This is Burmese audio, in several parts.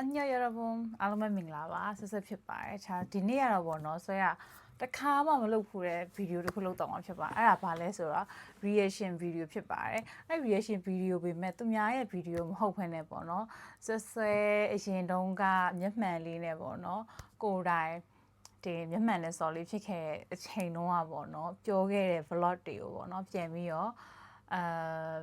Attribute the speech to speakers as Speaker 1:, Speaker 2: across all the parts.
Speaker 1: အညရရဘုံအားလုံးပဲမင်္ဂလာပါဆက်ဆက်ဖြစ်ပါတယ်ခြာဒီနေ့ကတော့ဗောနော်ဆွဲရတခါမှမလုပ်ဘူးတဲ့ဗီဒီယိုတစ်ခုလုပ်တော့မှာဖြစ်ပါအဲ့ဒါဘာလဲဆိုတော့ reaction video ဖြစ်ပါတယ်အဲ့ reaction video ပေမဲ့သူများရဲ့ video မဟုတ်ဘဲနဲ့ပေါ့နော်ဆွဆွဲအရင်တုန်းကမျက်မှန်လေးနဲ့ပေါ့နော်ကိုယ်တိုင်ဒီမျက်မှန်နဲ့စော်လေးဖြစ်ခဲ့တဲ့အချိန်တုန်းကပေါ့နော်ပြောခဲ့တဲ့ vlog တွေကိုပေါ့နော်ပြန်ပြီးတော့အာ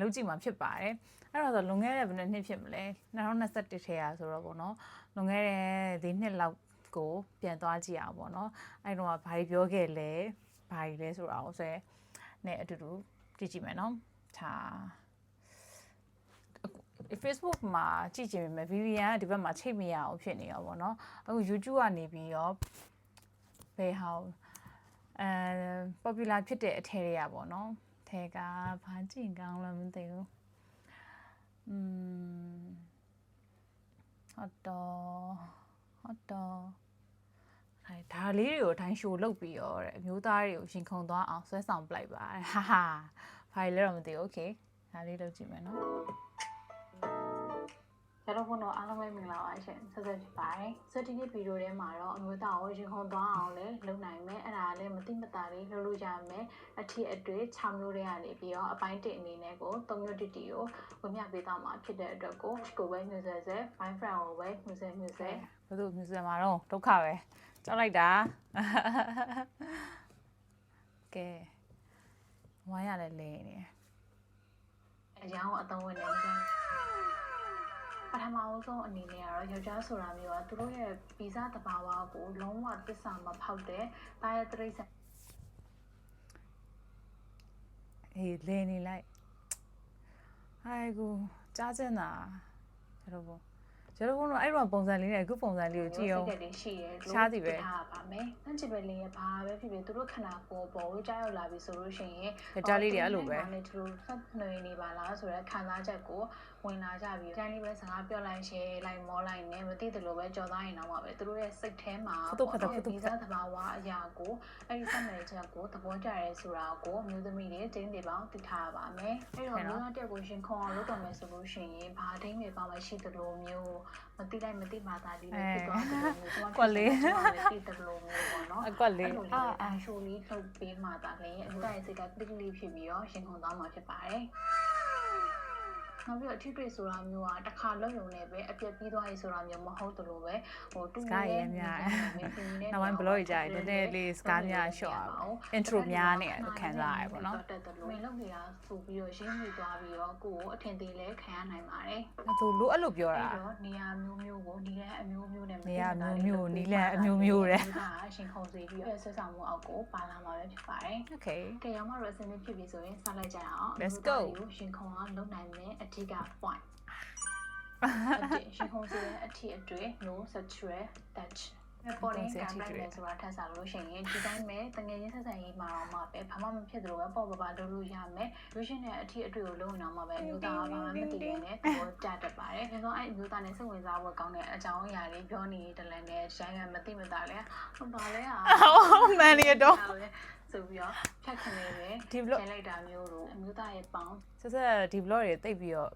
Speaker 1: လုပ်ကြည့်မှာဖြစ်ပါတယ်အဲ့တော့ဆိုလွန်ခဲ့တဲ့ဘယ်နှစ်နှစ်ဖြစ်မလဲ2021ထဲရဆိုတော့ပေါ့နော်လွန်ခဲ့တဲ့ဒီနှစ်လောက်ကိုပြန်သွားကြည့်အောင်ပေါ့နော်အဲ့တော့ဘာတွေပြောခဲ့လဲဘာတွေလဲဆိုတာကိုဆိုရဲနဲ့အတူတူကြည့်ကြည့်မယ်နော်ဒါ Facebook မှာကြည့်ကြည့်ပေမဲ့ VPN ကဒီဘက်မှာချိန်မရအောင်ဖြစ်နေရောပေါ့နော်အခု YouTube ကနေပြီးတော့ဘယ်ဟောင်းအဲ popular ဖြစ်တဲ့အထည်တွေကပေါ့နော် ထဲကဘာကြည့်ကောင်းလဲမသိဘူးอืมဟုတ်တော့ဟုတ်တော့အဲဒါလေးတွေကိုအတိုင်းရှိုးလုပ်ပြီးရောတဲ့အမျိုးသားတွေကိုရှင်ခုန်သွားအောင်ဆွဲဆောင်ပလိုက်ပါဟာဟာဘာလဲတော့မသိဘူးโอเคဒါလေးလုပ်ကြည့်မယ်နော်
Speaker 2: ရတော့ဘုံတော့အားလုံးပဲမင်္ဂလာပါရှင်ဆက်ဆက်ဖြစ်ပါတယ်ဆိုဒီနေ့ဗီဒီယိုထဲမှာတော့အမျိုးသားကိုရင်ခုန်သွားအောင်လဲလုပ်နိုင်မယ်အဲ့ဒါလည်းမတိမတာလေးလုပ်လို့ရမယ်အထည်အတွေ့6မျိုးတွေကနေပြီးတော့အပိုင်း1အနေနဲ့ကို3မျိုးတိတိကိုဝင်မြပေးတော့မှာဖြစ်တဲ့အတွက်ကိုကိုပဲမျိုးဆက်ဆက် my friend ကိုပဲမျိုးဆက်မျိုးဆက်
Speaker 1: ဘယ်သူမြူဇင်မှာတော့ဒုက္ခပဲကြောက်လိုက်တာကဲဝိုင်းရလဲလဲနေ
Speaker 2: အကြောင်းအသုံးဝင်နေကြ ပထမအဆုံးအနေနဲ့ကတော့ယောက်ျားဆိုတာမျိုးကသူတို့ရဲ့ဗီဇတဘာဝကိုလုံးဝတစ္ဆာမဖောက်တဲ့တာရဲ့တရိစ္ဆာန်
Speaker 1: အေးလဲနေလိုက်ဟိုင်ကိုကြားချင်တာကျတော့ဘောကျတော့ဘောတော့အဲ့တော့ပုံစံလေးနဲ့အခုပုံစံလေးကိုကြည့်အောင်
Speaker 2: စိတ်ကလေးရှိရဲ
Speaker 1: ရှားစီပဲ
Speaker 2: ထားပါမယ်။နှံ့ချစ်ပဲလေးရဲ့ဘာပဲဖြစ်ဖြစ်သူတို့ခန္ဓာကိုယ်ပေါ်ဝေးကြောက်ရောက်လာပြီဆိုလို့ရှိရင်
Speaker 1: ယောက်ျားလေးတွေအဲ့လိုပဲ
Speaker 2: နဲ့သူတို့ဆက်နှွေနေပါလားဆိုတော့ခံစားချက်ကိုဝင်လာကြပြီ။ကျန်လေးပဲစကားပြောလိုက်ရှယ်လိုက်မောလိုက်နဲ့မသိသလိုပဲကြော်သားရင်တော့မှပဲသူတို့ရဲ့စိတ်ထဲမှာ
Speaker 1: ဖတ်တော့ဖတ်တော့ဖတ်တော့
Speaker 2: ဒီစားသဘာဝအရာကိုအဲ့ဒီစက်နယ်ချက်ကိုသဘောကျရဲဆိုတာကိုမျိုးသမီးတွေတင်းတွေပေါင်းသိထားပါမယ်။အဲ့တော့မျိုးသားတက်ကိုရှင်ခုံအောင်လုပ်တော့မယ်ဆိုလို့ရှိရင်ဘာဒိမ့်တွေပေါင်းမရှိသလိုမျိုးမသိလိုက်မသိမှသာဒီလိုဖြစ်သွားတယ်လို့မျိုး
Speaker 1: ကွက်လေး
Speaker 2: သိတယ်လို့မျိုးပေါ့နော်
Speaker 1: အကွက်လေး
Speaker 2: အဲ့လို
Speaker 1: အာ
Speaker 2: လေး
Speaker 1: အာ
Speaker 2: အရှိုးလေးထုတ်ပေးမှသာလေအမျိုးသားရဲ့စိတ်ကတိတိလေးဖြစ်ပြီးတော့ရှင်ခုံသွားမှာဖြစ်ပါတယ် နောက်ပြီးတော့အထီးတွေ့ဆိုတာမျိုးကတစ်ခါလုံးုံနဲ့ပဲအပြက်ပြီးသွားရေးဆိုတာမျိုးမဟုတ်တလို့ပဲဟိုတူ
Speaker 1: ကားရများနောက်ပိုင်း blog ကြီးကြတယ်နည်းနည်းလေး scar များရှော့အောင် intro များနေတယ်လို့ခံစားရတယ်ပေါ့နော်
Speaker 2: တက်တယ်လို့မင်းလုပ်နေတာဆိုပြီးတော့ရှင်းပြသွားပြီးတော့ကိုယ်ကိုအထင်သေးလဲခံရနိုင်ပါတယ်
Speaker 1: သူလို့အဲ့လိုပြောတာ
Speaker 2: အဲ့တော့နေရာမျိုးမျိုးကိုနီလန်းအမျိုးမျိုးနဲ့
Speaker 1: နေရာမျိုးမျိုးနီလန်းအမျိုးမျိုးတဲ့
Speaker 2: ဒါအရှင်ခုံစေပြီးတော့ဆက်ဆောင်မှုအောက်ကိုပါလာမှာပဲဖြစ်ပါတယ်
Speaker 1: okay
Speaker 2: ကဲရောက်မှတော့အစင်းဖြစ်ပြီဆိုရင်စလိုက်ကြရအောင်
Speaker 1: Let's go
Speaker 2: ကိုရှင်ခုံအောင်လုပ်နိုင်မယ်အထီးက point အထီးရှင်ခုံစေတဲ့အထီးအတွေ့ no sexual touch ပေါ်ရင်ကံလိုက်လဲဆိုတာထပ်စားလို့ရှိရင်ဒီတိုင်းပဲတငယ်ချင်းဆက်ဆံရေးမှာတော့မှပဲဘာမှမဖြစ်သလိုပဲပေါ့ပါပါလုပ်လို့ရမယ်လူရှင်တဲ့အထီးအတွေ့ကိုလုံးအောင်မှပဲအမျိုးသားကဘာမှမသိနေနဲ့တော့ကြတတ်ပါတယ်။ဒါဆိုအဲ့အမျိုးသားနဲ့စိတ်ဝင်စားဖို့ကောင်းတဲ့အကြောင်းအရာလေးပြောနေတယ်လည်းနဲ့ရိုင်းရမသိမသာလဲဟုတ်ပါလဲဟာ
Speaker 1: အော်မန်နေတော့
Speaker 2: ဆိုပြီးတော့ဖြတ်ခနေတယ်
Speaker 1: ဒီ vlog
Speaker 2: ကျန်လိုက်တာမျိုးတို့အမျိုးသားရဲ့ပေါင်း
Speaker 1: ဆက်ဆက်ဒီ blog တွေတိတ်ပြီးတော့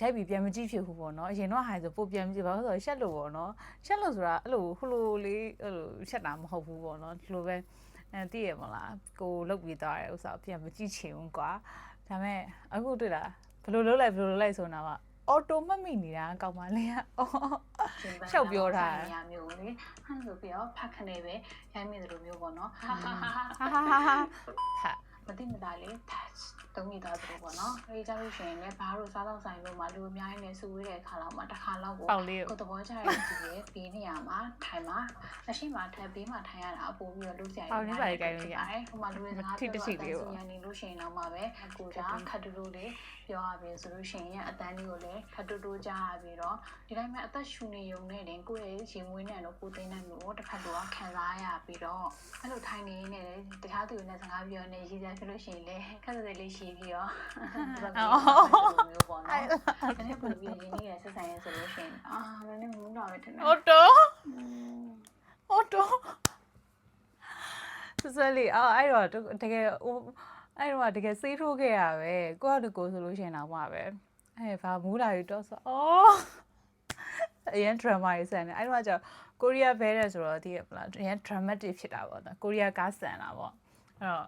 Speaker 1: ရိုက်ပြီးပြန်မကြည့်ဖြစ်ဘူးပေါ့နော်အရင်တော့ဟိုင်ဆိုပို့ပြန်မကြည့်ဘာလို့လဲဆိုတော့ရှက်လို့ပေါ့နော်ရှက်လို့ဆိုတာအဲ့လိုဟိုလိုလေးအဲ့လိုရှက်တာမဟုတ်ဘူးပေါ့နော်ဒီလိုပဲအဲသိရမလားကိုလုတ်ပြီးသွားတဲ့ဥစ္စာကိုပြန်မကြည့်ချင်ဘူးကွာဒါပေမဲ့အခုတွေ့တာဘယ်လိုလုပ်လိုက်ဘယ်လိုလုပ်လိုက်ဆိုတာက အော်တိုမတ်မိနေတာကောင်းပါလေအော်
Speaker 2: ရှင်ပန်း
Speaker 1: ရှောက်ပြောထားတယ်
Speaker 2: နေရာမျိုးလေဟန်ဆိုပြီးတော့ဖတ်ခနေပဲရိုင်းမိသလိုမျိုးပေါ့နော် ဟာဟာဟာ
Speaker 1: ဟာဟာဟာဟာဟာ
Speaker 2: မသိမသာလေး touch တုံးမိသွားသလိုပေါ့နော်အဲဒီကြလို့ရှိရင်လည်းဘာလို့စားတော့ဆိုင်လို့မှလူအများကြီးနဲ့စုဝေးတဲ့အခါလောက်မှတစ်ခါလောက်ကို
Speaker 1: ပေါက်လေးကို
Speaker 2: ကိုယ်သဘောကျတဲ့သူရဲ့ဘေးနေရာမှာထိုင်မှာအရှိမထပ်ဘေးမှာထိုင်ရတာအပို့ပြီးတော့လူကြိုင်
Speaker 1: ပေါက်လေးပါလေးကိုင်လို့ရတယ်
Speaker 2: ဟိုမှာလူတွေစကား
Speaker 1: ထိ
Speaker 2: ပြော
Speaker 1: တစ်
Speaker 2: တော့
Speaker 1: ရှိ
Speaker 2: အ
Speaker 1: လေး
Speaker 2: တ
Speaker 1: ပေါ့
Speaker 2: န်းစီရနေလို့ရှိရင်တော့မှပဲကိုကခတ်တူတူလေးပြောရပြီဆိုလို့ရှိရင်အတန်းလေးကိုလည်းခတ်တူတူကြားရပြီးတော့ဒီတိုင်းမှာအသက်ရှူနေုံနဲ့တင်ကိုယ့်ရဲ့ရင်ဝင်းနဲ့တော့ကိုယ်သိနေမျိုးတစ်ခါတော့ခံစားရပြီးတော့အဲ့လိုထိုင်နေနေတယ်တခြားသူတွေနဲ့စကားပြောနေရည်စားဖြစ်လို့ရှိရင်လည်းခက်တဲ့လေးရှိပြီးတော့မျိုးပေါ့နော်အဲ့ဒါပုံပြီးရင်းနေရဆက်ဆံရဲဆိုလို့ရှိရင်အာမင်းမူးတော့ပဲထင်တယ်
Speaker 1: အော်တိုအော်တိုစစလီအော်အဲ့တော့တကယ်ဟိုအဲ့တော့တကယ်စေးထိုးခဲ့ရပဲကိုကတကိုဆိုလို့ရှိရင်တော့မှပဲအဲ့ဘာမူးလာယူတော့ဆိုအော်အရင် drama ကြီးဆန်တယ်အဲ့တော့ကျကိုရီးယားဘဲတဲ့ဆိုတော့ဒီကပလားအရင် dramatic ဖြစ်တာပေါ့နော်ကိုရီးယားကားဆန်တာပေါ့အဲ့တော့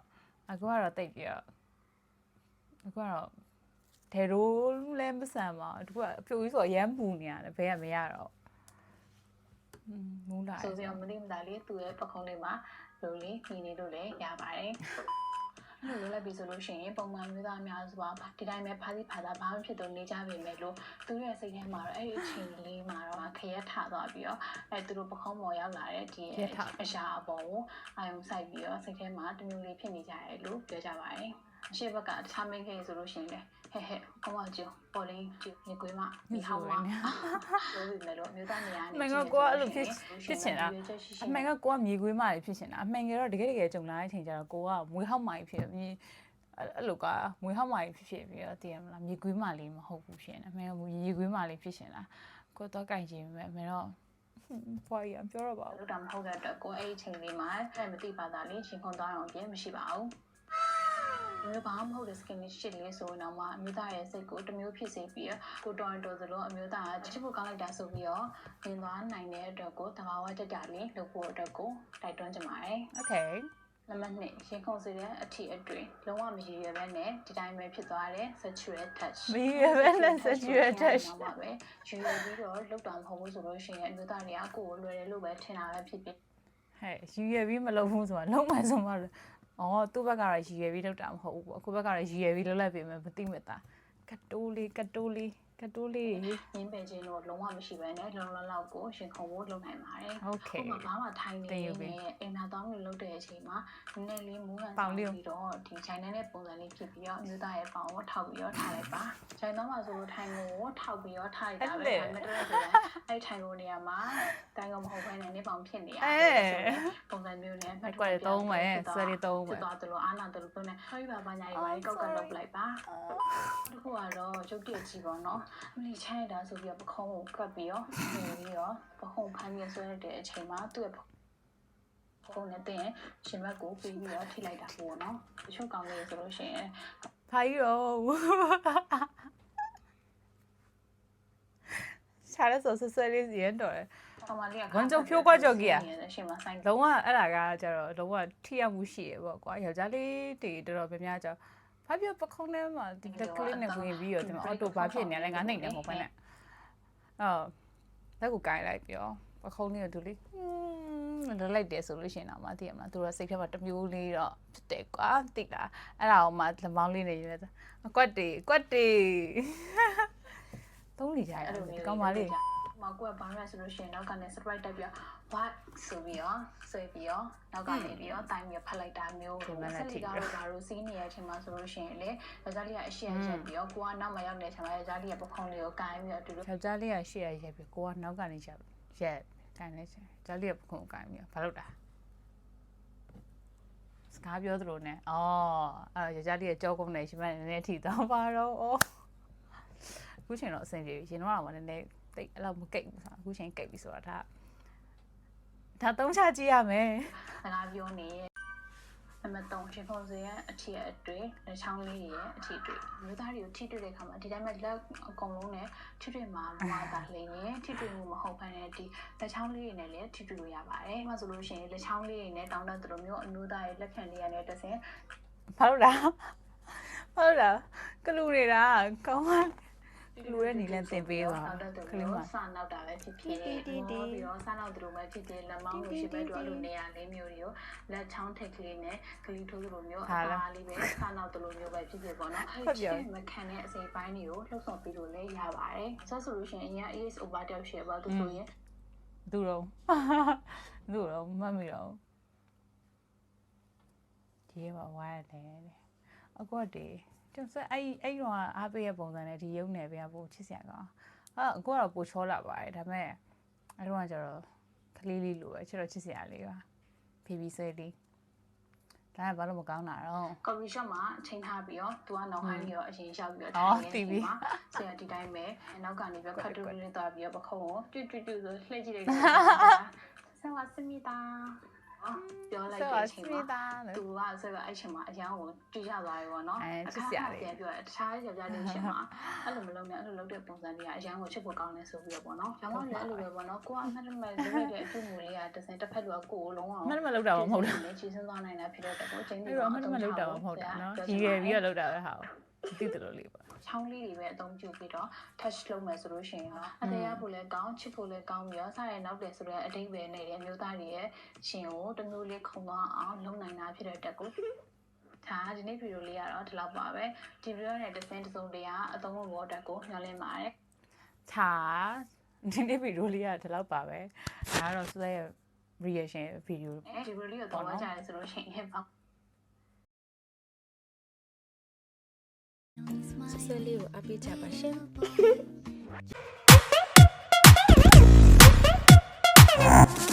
Speaker 1: အခုကတော့တိတ်ပြီးတော့အခုကတော့ဒေရိုးလည်းမဆန်ပါဘူးသူကအပြိုကြီးဆိုတော့ရမ်းပူနေရတယ်ဘဲကမရတော့อืมမူးလာ
Speaker 2: ဆိုစီအောင်မလေးမသားလေးသူ့ရဲ့ပခုံးလေးမှာလိုလေးညီနေလို့လည်းရပါတယ် အဲ့လိုလည်းပြီဆိုလို့ရှိရင်ပုံမှန်မျိုးသားများစွာဒီတိုင်းပဲဖားစီဖာသာဘာမှဖြစ်တော့နေကြပြီမဲ့လို့သူရဲ့စိတ်ထဲမှာတော့အဲ့ဒီအချိန်လေးမှာတော့ခရက်ထသွားပြီးတော့အဲ့သူတို့ပခုံးပေါ်ရောက်လာတဲ့ဒီအရှာအပေါ်ကိုအာယုံဆိုင်ပြီးတော့စိတ်ထဲမှာတမျိုးလေးဖြစ်နေကြတယ်လို့ပြောကြပါတယ် အရှိဘက်ကတခြားမင်းကြီးဆိုလို့ရှိရင်လည်းဟဲ့ဟဲ့ကောင်းပါကြပေါ်လင်းကြည့်နေကွေးမဒီဟောင်းမလို့ပြီမဲ့လို့အမျိုးသားနေရာနေ
Speaker 1: အမှန်ကကိုကအဲ့လိုဖြစ်ဖြစ်ချင်တာအမှန်ကကိုကမြေခွေးမတွေဖြစ်ချင်တာအမှန်ကတော့တကယ်တကယ်ကြုံလာတဲ့အချိန်ကျတော့ကိုကမွေးဟောက်မာကြီးဖြစ်မြေအဲ့လိုကမွေးဟောက်မာကြီးဖြစ်ဖြစ်ပြီးတော့တည်ရမလားမြေခွေးမလေးမဟုတ်ဘူးဖြစ်နေအမှန်ကမြေခွေးမလေးဖြစ်ချင်တာကိုတော့ကြိုက်ချင်ပဲအမှန်တော့ဘွားကြီးပြောတော့ပါဘူး
Speaker 2: လို့တာမဟုတ်တဲ့အတွက်ကိုအဲ့ဒီအချိန်လေးမှာအဲ့မသိပါတာလေးရှင်ခွန်သွားအောင်ပြင်မရှိပါဘူး မျိုးဘာမှမဟုတ်တဲ့ skin ရှစ်လေးဆိုရင်တော့မှအမျိုးသားရဲ့စိတ်ကိုတစ်မျိုးဖြစ်စေပြီးတော့ကိုတော်တော်သလိုအမျိုးသားကချစ်ဖို့ကောင်းလိုက်တာဆိုပြီးတော့မြင်သွားနိုင်တဲ့အတွက်ကိုတဘာဝတက်ကြလေးလုပ်ဖို့အတွက်ကိုတိုက်တွန်းကြပါတယ်
Speaker 1: Okay
Speaker 2: နံပါတ်2ရှင်ခုန်စေတဲ့အထီအတွေ့လုံးဝမရည်ရွယ်ပဲနဲ့ဒီတိုင်းပဲဖြစ်သွားတဲ့ sexual touch
Speaker 1: မရပဲနဲ့ sexual touch
Speaker 2: တော့ပါပဲရည်ရွယ်ပြီးတော့လောက်တာမဟုတ်ဘူးဆိုလို့ရှိရင်အမျိုးသားတွေကကိုယ်ကိုလွယ်တယ်လို့ပဲထင်တာပဲဖြစ်ဖြစ်
Speaker 1: ဟဲ့ရည်ရွယ်ပြီးမလုပ်ဘူးဆိုတာလုံးဝဆုံးမလို့ အော်သူ့ဘက်ကတော့ရည်ရွယ်ပြီးလုပ်တာမဟုတ်ဘူးပေါ့အခုဘက်ကတော့ရည်ရွယ်ပြီးလုပ်လိုက်ပြီမယ်မသိမသားကတိုးလေးကတိုးလေး ကတိုးလေး
Speaker 2: တွေညင်းပယ်ခြင်းတော့လုံးဝမရှိဘဲနဲ့လုံးလုံးလောက်ကိုရှင်ခုံဖို့လုပ်နိုင်ပါတယ်။
Speaker 1: ဟုတ်ကဲ့။
Speaker 2: ဟိုမှာဘာမှထိုင်နေနေတဲ့အိမ်သာသွားလို့လုပ်တဲ့အချိန်မှာနည်းနည်းလေးမူးဟန်ပြီးတော့ဒီ channel နဲ့ပုံစံလေးဖြစ်ပြီးတော့အမျိုးသားရဲ့ပေါင်ကိုထောက်ပြီးတော့ထားလိုက်ပါ။ channel မှာဆိုလို့ထိုင်ကိုထောက်ပြီးတော့ထားလိုက်တာပဲ။ဒါပေမဲ့တော့ဆိုရင်အဲ့ထိုင်ကိုနေရာမှာတိုင်ကမဟုတ်ဘဲနဲ့နေပေါင်ဖြစ်နေရတယ်။ပုံစံမျိုးနဲ့
Speaker 1: မှတ်ကွက်သုံးမယ်။ဆွဲလေးသုံးမယ်။
Speaker 2: သွားတယ်လို့အားနာတယ်လို့ပြောနေ။ဟိုဘာဘာညာရေးပါကောက်ကန်လုပ်လိုက်ပါ။ဒီခုကတော့ရုပ်တရက်ကြီးပေါ့နော်။အမလီချိုင်းတာဆိုပြီးတော့ပခုံးကိုကတ်ပြီးတော့နေပြီးတော့ပခုံးဖမ်းပြီးဆွဲရတဲ့အချိန်မှာသူ့ရဲ့ဖုန်းနဲ့တင်ရှင်ဘက်ကိုပြီးပြီးတော့ထိလိုက်တာပေါ့နော်တချို့ကောင်းလေးဆိုလို့ရှိရင်
Speaker 1: ဖာကြီးရောရှားရဆိုဆွဆွလေးစီရင်တော့တယ်
Speaker 2: ကောင်မလေးက
Speaker 1: ဝန်ကြုံဖြိုးကွက်ကြော်ကြီးอ่ะ
Speaker 2: ရှင်မဆိုင်
Speaker 1: လုံးဝအဲ့ဒါကကျတော့လုံးဝထိရောက်မှုရှိရပေါ့ကွာယောက်ျားလေးတွေတော်တော်များများကြောင့် ဘာပြောပခုံးထဲမှာဒီလက်ကလေးနဲ့ဝင်ပြီးတော့ဒီမှာအော်တိုဘာဖြစ်နေလဲငါနှိမ့်နေမဟုတ်ဘဲနဲ့အော်လက်ကိုကိုင်းလိုက်ပြီးတော့ပခုံးလေးကိုသူလေးဟင်းလွတ်လိုက်တယ်ဆိုလို့ရှိရင်တော့မသိရမလားသူကစိတ်ထဲမှာတစ်မျိုးလေးတော့ဖြစ်တယ်ကွာတိတ်လားအဲ့ဒါအောင်မှလက်မောင်းလေးနေရွေးတယ်အကွက်တေကွက်တေသုံးနေကြရတယ်ကောင်းပါလေ
Speaker 2: မကွက်ဘာမှဆိုလို့ရှိရင်နောက်ကနေ surprise တက်ပြီးတော့ what ဆိုပြီးတော့ဆွဲပြီးတော့နောက်ကနေပြီးတော့တိုင်းပြီးဖတ်လိုက်တာမျိုးဆက်လီကတော့ဘာလို့စီးနေတဲ့အချိန်မှာဆိုလို့ရှိရင်လေယောက်ျားလေးကအရှိရချက်ပြီးတော့ကိုကနောက်မှရောက်နေတဲ့အချိန်မှာယောက်ျားလေးကပခုံးလေးကိုကိုင်းပြီးတော့တူတူ
Speaker 1: ယောက်ျားလေးကရှေ့ရရက်ပြီကိုကနောက်ကနေရက်ရက်ကန်နေချင်ယောက်ျားလေးကပခုံးကန်ပြီးဘာလုပ်တာစကားပြောသလိုနဲ့အော်အဲ့ယောက်ျားလေးကကြောကုန်းနေရှင်မနည်းနည်းထိတော့ပါတော့အော်အခုချိန်တော့အဆင်ပြေပြီရှင်တော့ကနည်းနည်း တိတ်အဲ့လောက်မကိတ်ဘူးဆိုတာအခုချိန်ကိတ်ပြီဆိုတာဒါဒါသုံးချကြည့်ရမယ်
Speaker 2: စကားပြောနေနံပါတ်3ရှင်ဖုန်စေရဲ့အထီအတွေ့လက်ချောင်းလေးရဲ့အထီအတွေ့မျိုးသားတွေကိုထိတွေ့တဲ့အခါမှာဒီတိုင်းမှာလက်အကုန်လုံးနဲ့ထိတွေ့မှာမမတာလေးရင်ထိတွေ့မှုမဟုတ်ဘဲနဲ့ဒီလက်ချောင်းလေးတွေနဲ့လည်းထိတွေ့လို့ရပါတယ်။အဲမှာဆိုလို့ရှိရင်လက်ချောင်းလေးတွေနဲ့တောင်းတသလိုမျိုးအမျိုးသားရဲ့လက်ခံလေးရတဲ့တဆင်
Speaker 1: ဘာလို့လားဘာလို့လားကလူနေတာကောင်းပါ လူရဲ့နီလန်းတင်ပေးသွားခလေးမ
Speaker 2: စနောက်တာပဲဖြစ်ဖြစ်ပြီးတော့စနောက်သူတို့ပဲဖြစ်ဖြစ်လက်မောင်းကိုရှိပဲတို့အဲ့လိုနေရာလေးမျိုးတွေကိုလက်ချောင်းထိတ်ကလေးနဲ့ကလေးထိုးသလိုမျိုးအသားလေးပဲစနောက်သလိုမျိုးပဲဖြစ်ဖြစ်ပေါ့နော်အဲ့ဒီမခံတဲ့အစိပ်ပိုင်းတွေကိုလှုပ်ဆောင်ပြီးလို့လည်းရပါတယ်ဆက်ဆိုလို့ရှိရင်အရင် AS over တောက်ရှယ်ပါသူဆိုရင်
Speaker 1: သူတော့သူတော့မတ်မိတော့ဒီမှာဝါရတယ်အကွက်တေ ကျစအဲ့အဲ့တော့အားပေးရပုံစံနဲ့ဒီရုပ်နယ်ပြန်ပို့ချစ်စရာကောင်းအာအကွက်တော့ပိုချောလာပါတယ်ဒါပေမဲ့အဲ့တော့ကျတော့ကလေးလေးလိုပဲချစ်တော့ချစ်စရာလေးပါဖေဘီဆွဲလေးဒါကဘာလို့မကောင်းတာတော့
Speaker 2: ကော်ဖီရှော့မှာအချိန်ထားပြီးတော့သူကနောက်ဟိုင်းပြီးတော့အရင်ရောက်ပြီးတော့
Speaker 1: အော်တီဗီ
Speaker 2: ဆရာဒီတိုင်းပဲနောက်ကနေပြီးခတ်တူလေးသွားပြီးတော့ပခုံးကိုတွတ်တွတ်တွတ်ဆိုလှည့်ကြည့်လိုက်တယ်ဆရာစမီတာ ပြောလိုက်
Speaker 1: ဆို
Speaker 2: တဲ့အ
Speaker 1: တော့
Speaker 2: ချိန်
Speaker 1: စမီ
Speaker 2: မှာ
Speaker 1: သားလို့
Speaker 2: သူကဆိုတော့အဲ့ချိန်မှာအရန်ကိုကြည့်ရသွားပြီပေါ့နော်
Speaker 1: အဲချစ်
Speaker 2: အခါ
Speaker 1: စရာ
Speaker 2: ခါ
Speaker 1: လေး
Speaker 2: ပြန်ပြောတယ်တခြားယောက်ျားလေးရှင်မှာအဲ့လိုမလုပ်နဲ့အဲ့လိုလုပ်တဲ့ပုံစံတွေကအရန်ကိုချစ်ဖို့ကောင်းတယ်ဆိုပြီးတော့ပေါ့နော်။ရောင်းတော့လည်းအဲ့လိုပဲပေါ့နော်။ကိုကအမှတ်တမဲ့လုပ်ရတဲ့အတူမူလေးကတစ်စင်တစ်ဖက်လူကကိုကိုလုံးဝ
Speaker 1: မနမလောက်တာမဟုတ်တာ
Speaker 2: လေချီစင်းသွားနိုင်တာဖြစ်တဲ့တော့ချိန်
Speaker 1: အဲ့တော့အမနမလောက်တာမဟုတ်တာနော်ရည်ရွယ်ပြီးတော့လောက်တာပဲဟာ သိတယ်လို့လေးပါ
Speaker 2: ချောင်းလေးတွေပဲအသုံးပြုပြီးတော့ touch လုပ်မယ်ဆိုလို့ရှိရင်တော့အတရားဖို့လည်းကောင်းချစ်ဖို့လည်းကောင်းပြီးတော့စားရနောက်တယ်ဆိုတော့အတိတ်ပဲနေတဲ့အမျိုးသားတွေရဲ့ရှင်ကိုတမျိုးလေးခုံသွားအောင်လုပ်နိုင်တာဖြစ်တဲ့တက်ကိုဒါဒီနေ့ဗီဒီယိုလေးကတော့ဒီလောက်ပါပဲဒီဗီဒီယိုနဲ့တစ်စင်းတစ်စုံတရာအသုံးဖို့ဘောတက်ကိုညှော်လင့်ပါတယ်
Speaker 1: ခြာဒီနေ့ဗီဒီယိုလေးကဒီလောက်ပါပဲဒါကတော့စတဲ့ reaction ဗီဒီယို
Speaker 2: အဲဒီဗီဒီယိုကိုတော့ကြရတယ်ဆိုလို့ရှိရင်ပေါ့
Speaker 3: ဆဆလေးကိုအပေးကြပါရှင်။